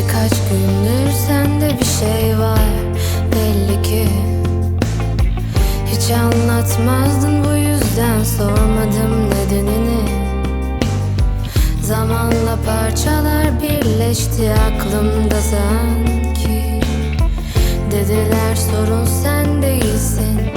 Birkaç gündür sende bir şey var belli ki. Hiç anlatmazdın bu yüzden sormadım nedenini. Zamanla parçalar birleşti aklımda sanki. Dediler sorun sen değilsin.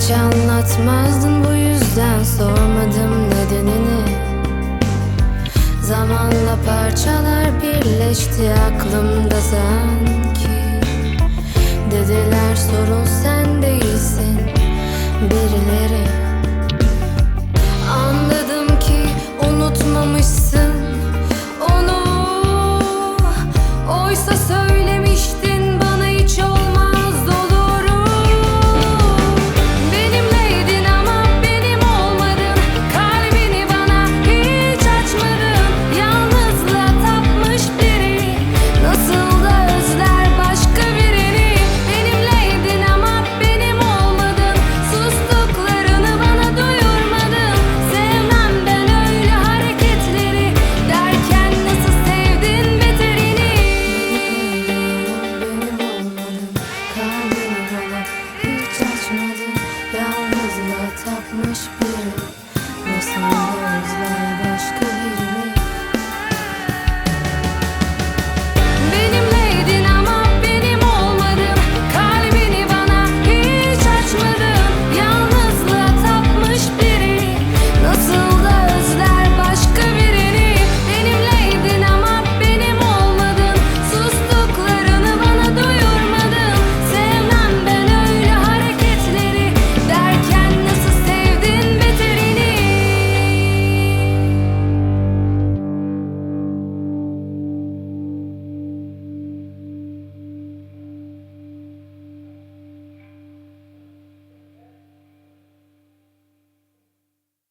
Hiç anlatmazdın bu yüzden sormadım nedenini. Zamanla parçalar birleşti aklımda sanki. Dediler sorun